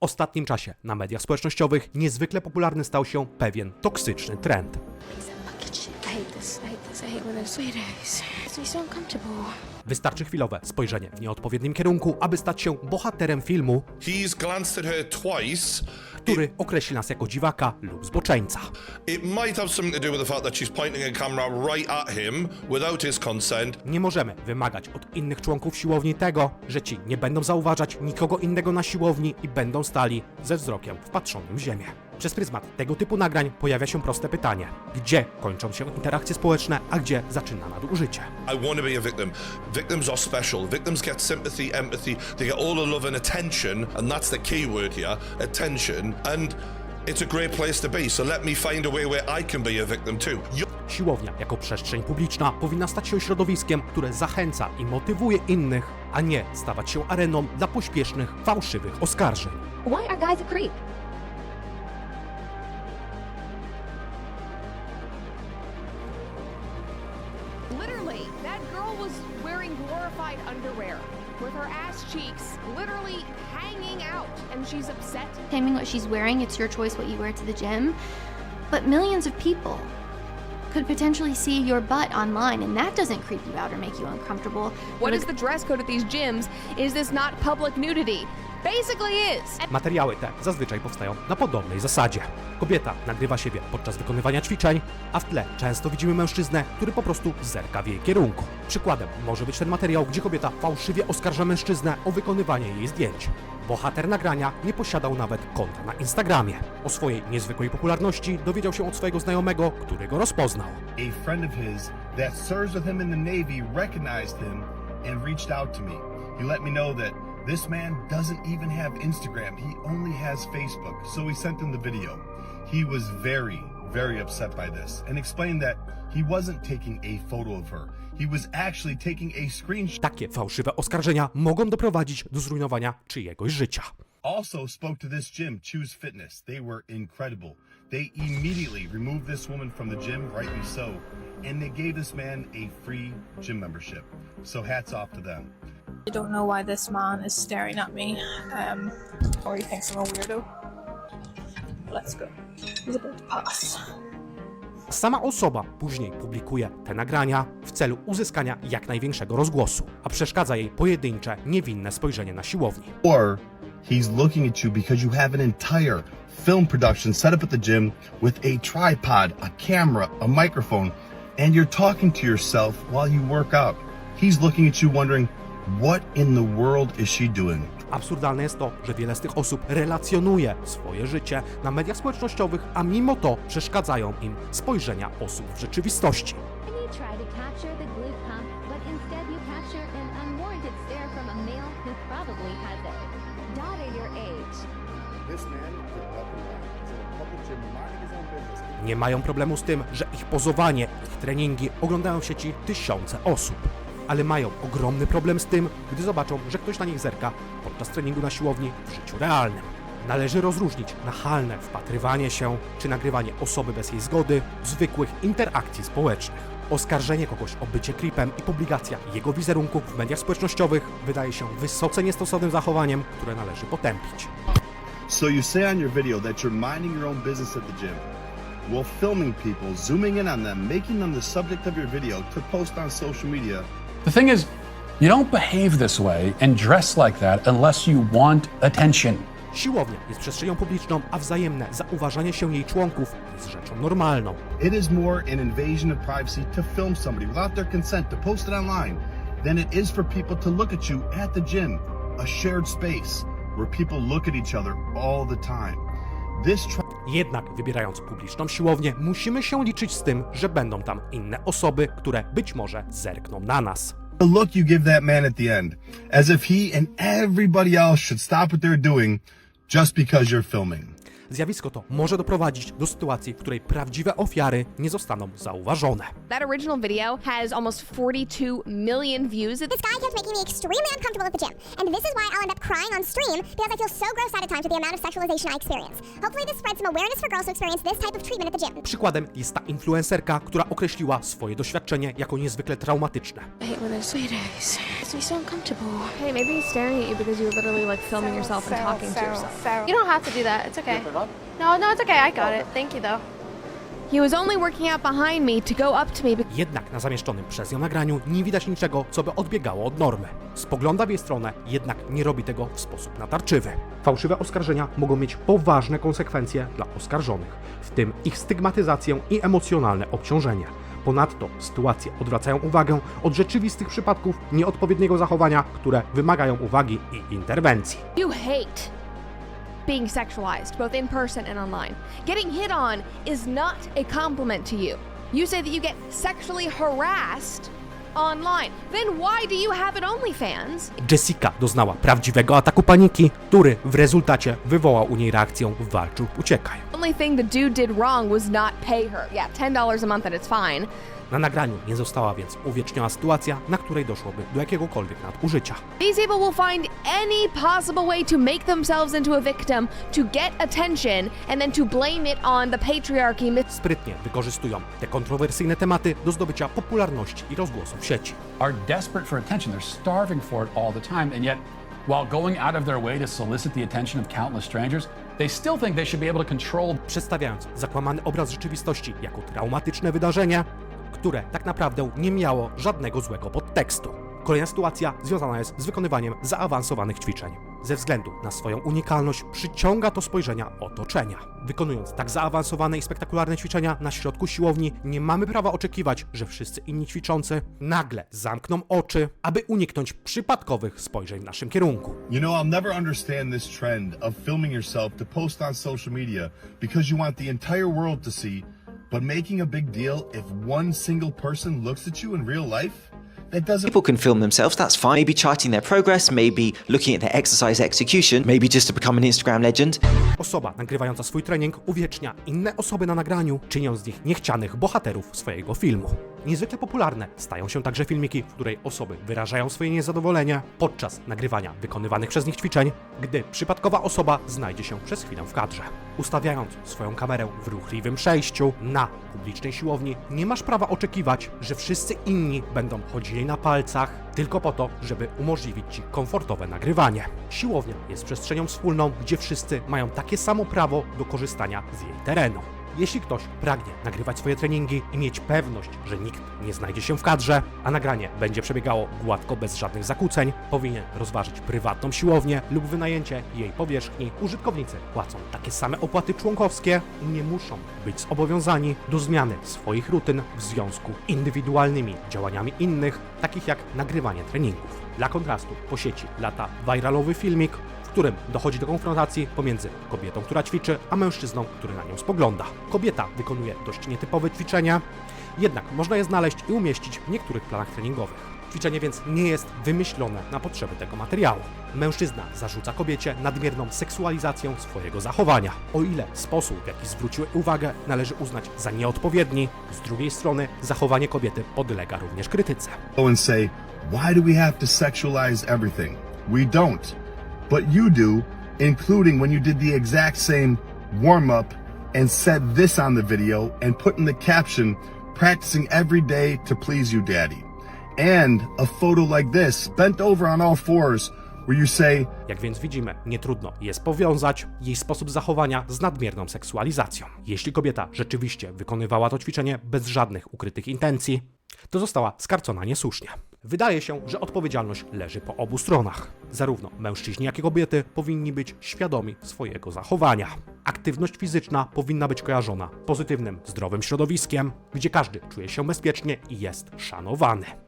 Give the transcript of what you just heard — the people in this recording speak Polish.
ostatnim czasie na mediach społecznościowych niezwykle popularny stał się pewien toksyczny trend. Wystarczy chwilowe spojrzenie w nieodpowiednim kierunku, aby stać się bohaterem filmu, He's glanced at her twice. Który określi nas jako dziwaka lub zboczeńca. It might have something to do with the fact that she's pointing a camera right at him without his consent. Nie możemy wymagać od innych członków siłowni tego, że ci nie będą zauważać nikogo innego na siłowni i będą stali ze wzrokiem wpatrzonym w ziemię. Przez pryzmat tego typu nagrań pojawia się proste pytanie: gdzie kończą się interakcje społeczne, a gdzie zaczyna nadużycie? I want to be a victim. Victims are special. Victims get sympathy, empathy. They get all the love and attention, and that's the key word here attention. And it's a great place to be. So let me find a way where I can be a victim too. You- Siłownia jako przestrzeń publiczna powinna stać się środowiskiem, które zachęca i motywuje innych, a nie stawać się areną dla pośpiesznych, fałszywych oskarżeń. Why are guys a creep? That girl was wearing glorified underwear with her ass cheeks literally hanging out, and she's upset. Claiming what she's wearing, it's your choice what you wear to the gym. But millions of people could potentially see your butt online, and that doesn't creep you out or make you uncomfortable. What is the dress code at these gyms? Is this not public nudity? Materiały te zazwyczaj powstają na podobnej zasadzie. Kobieta nagrywa siebie podczas wykonywania ćwiczeń, a w tle często widzimy mężczyznę, który po prostu zerka w jej kierunku. Przykładem może być ten materiał, gdzie kobieta fałszywie oskarża mężczyznę o wykonywanie jej zdjęć. Bohater nagrania nie posiadał nawet konta na Instagramie. O swojej niezwykłej popularności dowiedział się od swojego znajomego, który go rozpoznał. a friend of his that serves with him in the Navy recognized him and reached out to me. He let me know that this man doesn't even have Instagram, he only has Facebook. So we sent him the video. He was very, very upset by this and explained that he wasn't taking a photo of her. He was actually taking a screenshot. Takie fałszywe oskarżenia mogą doprowadzić do zrujnowania czyjegoś życia. Also spoke to this gym, Choose Fitness. They were incredible. They immediately removed this woman from the gym, rightly so, and they gave this man a free gym membership. So hats off to them. I don't know why this man is staring at me, um, or he thinks I'm a weirdo. Let's go. He's about to pass. Sama osoba później publikuje te nagrania w celu uzyskania jak największego rozgłosu, a przeszkadza jej pojedyncze, niewinne spojrzenie na siłowni. Or he's looking at you because you have an entire film production set up at the gym with a tripod, a camera, a microphone, and you're talking to yourself while you work out. He's looking at you wondering, what in the world is she doing? Absurdalne jest to, że wiele z tych osób relacjonuje swoje życie na mediach społecznościowych, a mimo to przeszkadzają im spojrzenia osób w rzeczywistości. Instead you capture an unwarranted stare from a male who probably has a daughter your age. This man is. He's in a public gym minding his own business. Nie mają problemu z tym, że ich pozowanie, ich treningi oglądają w sieci tysiące osób. Ale mają ogromny problem z tym, gdy zobaczą, że ktoś na nich zerka podczas treningu na siłowni w życiu realnym. Należy rozróżnić nachalne wpatrywanie się czy nagrywanie osoby bez jej zgody zwykłych interakcji społecznych. Oskarżenie kogoś o bycie creepem i publikacja jego wizerunku w mediach społecznościowych wydaje się wysoce niestosownym zachowaniem, które należy potępić. So you say on your video that you're minding your own business at the gym. While filming people, zooming in on them, making them the subject of your video to post on social media, The thing is, you don't behave this way and dress like that unless you want attention. Siłownia jest przestrzenią publiczną, a wzajemne zauważanie się jej członków jest rzeczą normalną. it is more an invasion of privacy to film somebody without their consent to post it online than it is for people to look at you at the gym, a shared space where people look at each other all the time. This Jednak wybierając publiczną siłownię, musimy się liczyć z tym, że będą tam inne osoby, które być może zerkną na nas. the look you give that man at the end, as if he and everybody else should stop what they're doing just because you're filming. Zjawisko to może doprowadzić do sytuacji, w której prawdziwe ofiary nie zostaną zauważone. That original video has almost 42 million views. This guy kept making me extremely uncomfortable at the gym, and this is why I'll end up crying on stream because I feel so gross out times with the amount of sexualization I experience. Hopefully, this spreads some awareness for girls who experience this type of treatment at the gym. Przykładem jest ta influencerka, która określiła swoje doświadczenie jako niezwykle traumatyczne. I hate when there's sweet eyes. It makes me so uncomfortable. Hey, maybe he's staring at you because you were literally like filming yourself and talking to yourself. You don't have to do that. It's okay. No, no, it's okay. I got it. Thank you, though. He was only working out behind me to go up to me because Jednak na zamieszczonym przez nią nagraniu nie widać niczego, co by odbiegało od normy. Spogląda w jej stronę, jednak nie robi tego w sposób natarczywy. Fałszywe oskarżenia mogą mieć poważne konsekwencje dla oskarżonych, w tym ich stygmatyzację i emocjonalne obciążenie. Ponadto sytuacje odwracają uwagę od rzeczywistych przypadków nieodpowiedniego zachowania, które wymagają uwagi i interwencji. you hate being sexualized, both in person and online. Getting hit on is not a compliment to you. You say that you get sexually harassed online. Then why do you have an OnlyFans? Jessica doznała prawdziwego ataku paniki, który w rezultacie wywołał u niej reakcję walcz lub uciekaj. only thing the dude did wrong was not pay her. Yeah, $10 a month and it's fine. Na nagraniu nie została więc uwieczniona sytuacja, na której doszłoby do jakiegokolwiek nadużycia. These people will find any possible way to make themselves into a victim, to get attention, and then to blame it on the patriarchy. myth- Sprytnie wykorzystują te kontrowersyjne tematy do zdobycia popularności i rozgłosu w sieci. Are desperate for attention. They're starving for it all the time. And yet, while going out of their way to solicit the attention of countless strangers, they still think they should be able to control Przedstawiając zakłamany obraz rzeczywistości jako traumatyczne wydarzenie, które tak naprawdę nie miało żadnego złego podtekstu. Kolejna sytuacja związana jest z wykonywaniem zaawansowanych ćwiczeń. Ze względu na swoją unikalność przyciąga to spojrzenia otoczenia. Wykonując tak zaawansowane i spektakularne ćwiczenia na środku siłowni, nie mamy prawa oczekiwać, że wszyscy inni ćwiczący nagle zamkną oczy, aby uniknąć przypadkowych spojrzeń w naszym kierunku. You know, I'll never understand this trend of filming yourself to post on social media because you want the entire world to see, but making a big deal if one single person looks at you in real life? That doesn't People can film themselves, that's fine. Maybe charting their progress, maybe looking at their exercise execution, maybe just to become an Instagram legend. Osoba nagrywająca swój trening uwiecznia inne osoby na nagraniu, czyniąc z nich niechcianych bohaterów swojego filmu. Niezwykle popularne stają się także filmiki, w której osoby wyrażają swoje niezadowolenie podczas nagrywania wykonywanych przez nich ćwiczeń, gdy przypadkowa osoba znajdzie się przez chwilę w kadrze. Ustawiając swoją kamerę w ruchliwym przejściu na publicznej siłowni, nie masz prawa oczekiwać, że wszyscy inni będą chodzili na palcach tylko po to, żeby umożliwić ci komfortowe nagrywanie. Siłownia jest przestrzenią wspólną, gdzie wszyscy mają takie samo prawo do korzystania z jej terenu. Jeśli ktoś pragnie nagrywać swoje treningi i mieć pewność, że nikt nie znajdzie się w kadrze, a nagranie będzie przebiegało gładko bez żadnych zakłóceń, powinien rozważyć prywatną siłownię lub wynajęcie jej powierzchni. Użytkownicy płacą takie same opłaty członkowskie i nie muszą być zobowiązani do zmiany swoich rutyn w związku z indywidualnymi działaniami innych, takich jak nagrywanie treningów. Dla kontrastu po sieci lata viralowy filmik, którym dochodzi do konfrontacji pomiędzy kobietą, która ćwiczy, a mężczyzną, który na nią spogląda. Kobieta wykonuje dość nietypowe ćwiczenia, jednak można je znaleźć i umieścić w niektórych planach treningowych. Ćwiczenie więc nie jest wymyślone na potrzeby tego materiału. Mężczyzna zarzuca kobiecie nadmierną seksualizację swojego zachowania. O ile sposób, w jaki zwróciły uwagę, należy uznać za nieodpowiedni, z drugiej strony zachowanie kobiety podlega również krytyce. and say, why do we have to sexualize everything? We don't. But you do, including when you did the exact same warm up and said this on the video and put in the caption, practicing every day to please you, daddy. And a photo like this, bent over on all fours, Jak więc widzimy, nie trudno jest powiązać jej sposób zachowania z nadmierną seksualizacją. Jeśli kobieta rzeczywiście wykonywała to ćwiczenie bez żadnych ukrytych intencji, to została skarcona niesłusznie. Wydaje się, że odpowiedzialność leży po obu stronach. Zarówno mężczyźni, jak i kobiety powinni być świadomi swojego zachowania. Aktywność fizyczna powinna być kojarzona pozytywnym, zdrowym środowiskiem, gdzie każdy czuje się bezpiecznie i jest szanowany.